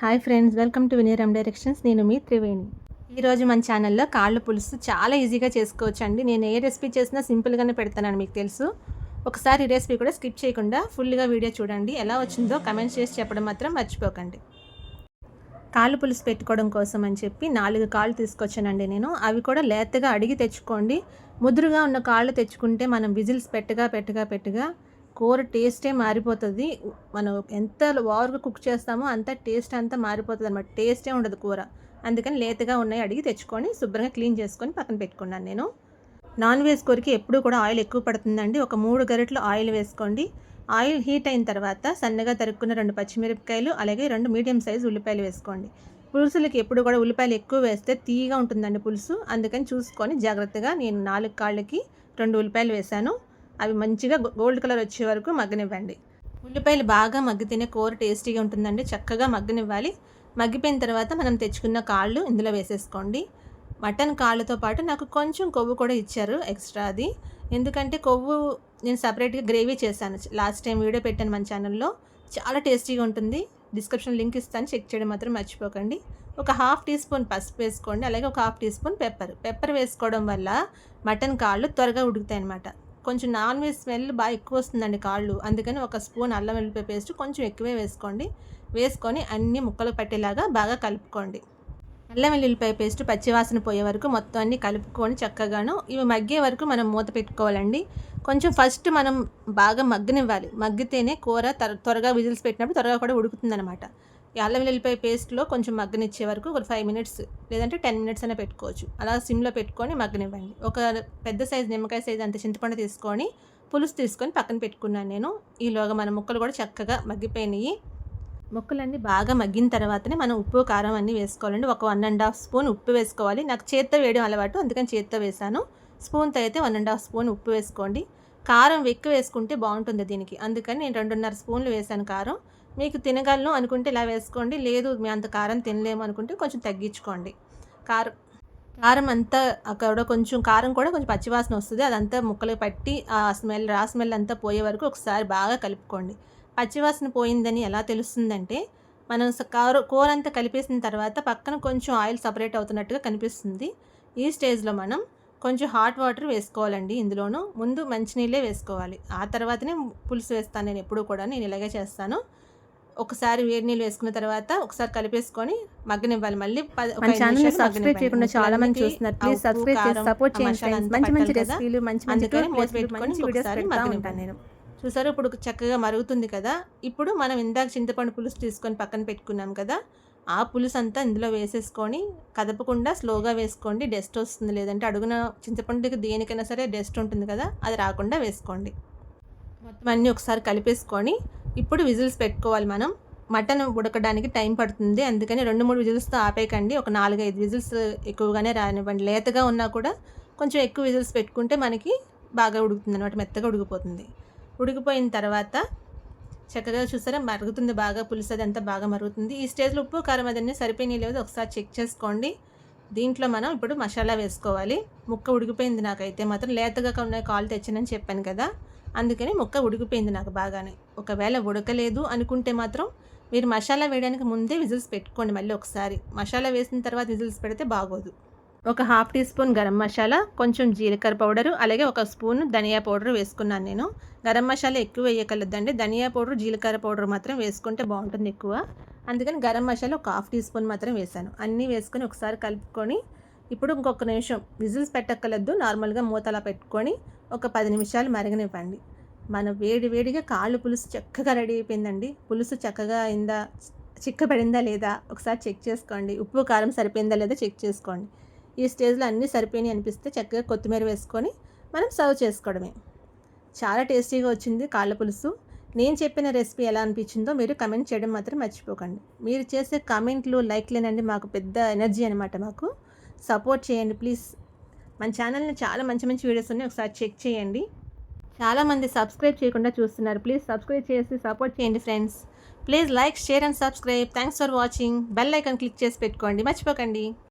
Hi friends welcome to Vineeram directions నేను మీ త్రివేణి. ఈరోజు మన ఛానల్లో కాళ్ళు పులుసు చాలా ఈజీగా చేసుకోవచ్చు అండి నేను ఏ రెసిపీ చేసినా సింపుల్గానే పెడతానని మీకు తెలుసు. ఒకసారి ఈ రెసిపీ కూడా స్కిప్ చేయకుండా ఫుల్గా వీడియో చూడండి. ఎలా వచ్చిందో కమెంట్స్ చేసి చెప్పడం మాత్రం మర్చిపోకండి. కాళ్ళు పులుసు పెట్టుకోవడం కోసం అని చెప్పి నాలుగు కాళ్ళు తీసుకొచ్చానండి నేను. అవి కూడా లేతగా అడిగి తెచ్చుకోండి. ముదురుగా ఉన్న కాళ్ళు తెచ్చుకుంటే మనం విజిల్స్ పెట్టగా పెట్టగా పెట్టగా కూర టేస్టే మారిపోతుంది. మనం ఎంత ఓవర్గా కుక్ చేస్తామో అంత టేస్ట్ అంతా మారిపోతుంది అనమాట టేస్టే ఉండదు కూర. అందుకని లేతగా ఉన్నాయి అడిగి తెచ్చుకొని శుభ్రంగా క్లీన్ చేసుకొని పక్కన పెట్టుకున్నాను నేను. నాన్ వెజ్ కూరకి ఎప్పుడూ కూడా ఆయిల్ ఎక్కువ పడుతుందండి. ఒక మూడు గరిటలు ఆయిల్ వేసుకోండి. ఆయిల్ హీట్ అయిన తర్వాత సన్నగా తరుక్కున్న రెండు పచ్చిమిరపకాయలు అలాగే రెండు మీడియం సైజు ఉల్లిపాయలు వేసుకోండి. పులుసులకి ఎప్పుడు కూడా ఉల్లిపాయలు ఎక్కువ వేస్తే తీయగా ఉంటుందండి పులుసు. అందుకని చూసుకొని జాగ్రత్తగా నేను నాలుగు కాళ్ళకి రెండు ఉల్లిపాయలు వేశాను. అవి మంచిగా గోల్డ్ కలర్ వచ్చే వరకు మగ్గనివ్వండి. ఉల్లిపాయలు బాగా మగ్గితేనే కూర టేస్టీగా ఉంటుందండి. చక్కగా మగ్గనివ్వాలి. మగ్గిపోయిన తర్వాత మనం తెచ్చుకున్న కాళ్ళు ఇందులో వేసేసుకోండి. మటన్ కాళ్ళతో పాటు నాకు కొంచెం కొవ్వు కూడా ఇచ్చారు ఎక్స్ట్రా అది ఎందుకంటే కొవ్వు నేను సపరేట్గా గ్రేవీ చేశాను. లాస్ట్ టైం వీడియో పెట్టాను మన ఛానల్లో. చాలా టేస్టీగా ఉంటుంది. డిస్క్రిప్షన్ లింక్ ఇస్తాను. చెక్ చేయడం మాత్రం మర్చిపోకండి. ఒక హాఫ్ టీ స్పూన్ పసుపు వేసుకోండి. అలాగే ఒక half tea spoon pepper. Pepper వేసుకోవడం వల్ల మటన్ కాళ్ళు త్వరగా ఉడుకుతాయి అన్నమాట కొంచెం నాన్ వెజ్ స్మెల్ బాగా ఎక్కువ వస్తుందండి కాళ్ళు. అందుకని ఒక స్పూన్ అల్లం వెల్లిపాయ పేస్ట్ కొంచెం ఎక్కువే వేసుకోండి. వేసుకొని అన్ని ముక్కలు పట్టేలాగా బాగా కలుపుకోండి. అల్లం వెల్లుల్లిపాయ పేస్ట్ పచ్చివాసన పోయే వరకు మొత్తం అన్ని కలుపుకొని చక్కగాను ఇవి మగ్గే వరకు మనం మూత పెట్టుకోవాలండి. కొంచెం ఫస్ట్ మనం బాగా మగ్గనివ్వాలి. మగ్గితేనే కూర త్వరగా విజిల్స్ పెట్టినప్పుడు త్వరగా కూడా ఉడుకుతుందనమాట అల్లం వెల్లిపాయ పేస్ట్లో కొంచెం మగ్గనిచ్చే వరకు ఒక ఫైవ్ మినిట్స్ లేదంటే టెన్ మినిట్స్ అయినా పెట్టుకోవచ్చు. అలా సిమ్లో పెట్టుకొని మగ్గనివ్వండి. ఒక పెద్ద సైజు నిమ్మకాయ సైజు అంత చింతపండు తీసుకొని పులుసు తీసుకొని పక్కన పెట్టుకున్నాను నేను. ఈలోగా మన ముక్కలు కూడా చక్కగా మగ్గిపోయినాయి. ముక్కలన్నీ బాగా మగ్గిన తర్వాతనే మనం ఉప్పు కారం అన్నీ వేసుకోవాలండి. ఒక వన్ అండ్ హాఫ్ స్పూన్ ఉప్పు వేసుకోవాలి. నాకు చేత్తో వేయడం అలవాటు అందుకని చేత్తో వేసాను స్పూన్తో అయితే వన్ అండ్ హాఫ్ స్పూన్ ఉప్పు వేసుకోండి. కారం ఎక్కువ వేసుకుంటే బాగుంటుంది దీనికి. అందుకని నేను రెండున్నర స్పూన్లు వేసాను కారం. మీకు తినగలను అనుకుంటే ఇలా వేసుకోండి. లేదు మీ అంత కారం తినలేము అనుకుంటే కొంచెం తగ్గించుకోండి. కారం కారం అంతా అక్కడ కొంచెం కారం కూడా కొంచెం పచ్చివాసన వస్తుంది. అదంతా ముక్కలు పట్టి ఆ స్మెల్ రా స్మెల్ అంతా పోయే వరకు ఒకసారి బాగా కలుపుకోండి. పచ్చివాసన పోయిందని ఎలా తెలుస్తుందంటే మనం కార కూర అంతా కలిపేసిన తర్వాత పక్కన కొంచెం ఆయిల్ సపరేట్ అవుతున్నట్టుగా కనిపిస్తుంది. ఈ స్టేజ్లో మనం కొంచెం హాట్ వాటర్ వేసుకోవాలండి ఇందులోనూ. ముందు మంచినీళ్ళే వేసుకోవాలి. ఆ తర్వాతనే పులుసు వేస్తాను నేను ఎప్పుడూ కూడా నేను ఇలాగే చేస్తాను. ఒకసారి వేడి నీళ్ళు వేసుకున్న తర్వాత ఒకసారి కలిపేసుకొని మగ్గనివ్వాలి. మళ్ళీ సబ్స్క్రైబ్ చేయకుండా చాలా మంది చూస్తున్నారు. ప్లీజ్ సబ్స్క్రైబ్ చేసి సపోర్ట్ చేయండి మంచి మంచి రెసిపీలు మంచి మంచి పెట్టుకొని ఒకసారి నేను. చూసారు? ఇప్పుడు చక్కగా మరుగుతుంది కదా? ఇప్పుడు మనం ఇందాక చింతపండు పులుసు తీసుకొని పక్కన పెట్టుకున్నాం కదా? ఆ పులుసు అంతా ఇందులో వేసేసుకొని కదపకుండా స్లోగా వేసుకోండి. డస్ట్ వస్తుంది లేదంటే అడుగున చింతపండుకి దేనికైనా సరే డస్ట్ ఉంటుంది కదా? అది రాకుండా వేసుకోండి. మొత్తం అన్నీ ఒకసారి కలిపేసుకొని ఇప్పుడు విజిల్స్ పెట్టుకోవాలి మనం. మటన్ ఉడకడానికి టైం పడుతుంది. అందుకని రెండు మూడు విజిల్స్తో ఆపేయకండి. ఒక నాలుగైదు విజిల్స్ ఎక్కువగానే రానివ్వండి. లేతగా ఉన్నా కూడా కొంచెం ఎక్కువ విజిల్స్ పెట్టుకుంటే మనకి బాగా ఉడుకుతుంది అనమాట మెత్తగా ఉడికిపోతుంది. ఉడికిపోయిన తర్వాత చక్కగా చూసారా? మరుగుతుంది బాగా. పులుసు అది అంతా బాగా మరుగుతుంది. ఈ స్టేజ్లో ఉప్పు కారం అదన్నీ సరిపోయినాయి లేదు ఒకసారి చెక్ చేసుకోండి. దీంట్లో మనం ఇప్పుడు మసాలా వేసుకోవాలి. ముక్క ఉడికిపోయింది నాకైతే మాత్రం. లేతగా ఉన్న కాలు తెచ్చానని చెప్పాను కదా. అందుకని ముక్క ఉడికిపోయింది నాకు బాగానే. ఒకవేళ ఉడకలేదు అనుకుంటే మాత్రం మీరు మసాలా వేయడానికి ముందే విజిల్స్ పెట్టుకోండి మళ్ళీ ఒకసారి. మసాలా వేసిన తర్వాత విజిల్స్ పెడితే బాగోదు. ఒక half tea spoon garam masala కొంచెం జీలకర్ర పౌడరు అలాగే ఒక స్పూన్ ధనియా పౌడర్ వేసుకున్నాను నేను. గరం మసాలా ఎక్కువ వేయగలదండి ధనియా పౌడర్ జీలకర్ర పౌడర్ మాత్రం వేసుకుంటే బాగుంటుంది ఎక్కువ. అందుకని గరం మసాలా ఒక హాఫ్ టీ స్పూన్ మాత్రం వేసాను. అన్నీ వేసుకొని ఒకసారి కలుపుకొని ఇప్పుడు ఇంకొక నిమిషం విజిల్స్ పెట్టక్కర్లేదు. నార్మల్గా మూతలా పెట్టుకొని ఒక పది నిమిషాలు మరగనివ్వండి. మన వేడి వేడిగా కాళ్ళు పులుసు చక్కగా రెడీ అయిపోయిందండి. పులుసు చక్కగా అయిందా చిక్కబడిందా లేదా ఒకసారి చెక్ చేసుకోండి. ఉప్పు కారం సరిపోయిందా లేదా చెక్ చేసుకోండి. ఈ స్టేజ్లో అన్నీ సరిపోయినాయి అనిపిస్తే చక్కగా కొత్తిమీర వేసుకొని మనం సర్వ్ చేసుకోవడమే. చాలా టేస్టీగా వచ్చింది కాళ్ళ పులుసు. నేను చెప్పిన రెసిపీ ఎలా అనిపించిందో మీరు కమెంట్ చేయడం మాత్రం మర్చిపోకండి. మీరు చేసే కమెంట్లు లైక్లేనండి మాకు పెద్ద ఎనర్జీ అనమాట మాకు. సపోర్ట్ చేయండి ప్లీజ్. మన ఛానల్ని చాలా మంచి మంచి వీడియోస్ ఉన్నాయి. ఒకసారి చెక్ చేయండి. చాలామంది సబ్స్క్రైబ్ చేయకుండా చూస్తున్నారు. ప్లీజ్ సబ్స్క్రైబ్ చేసి సపోర్ట్ చేయండి friends. Please like share and subscribe. Thanks for watching bell icon click చేసి పెట్టుకోండి. మర్చిపోకండి.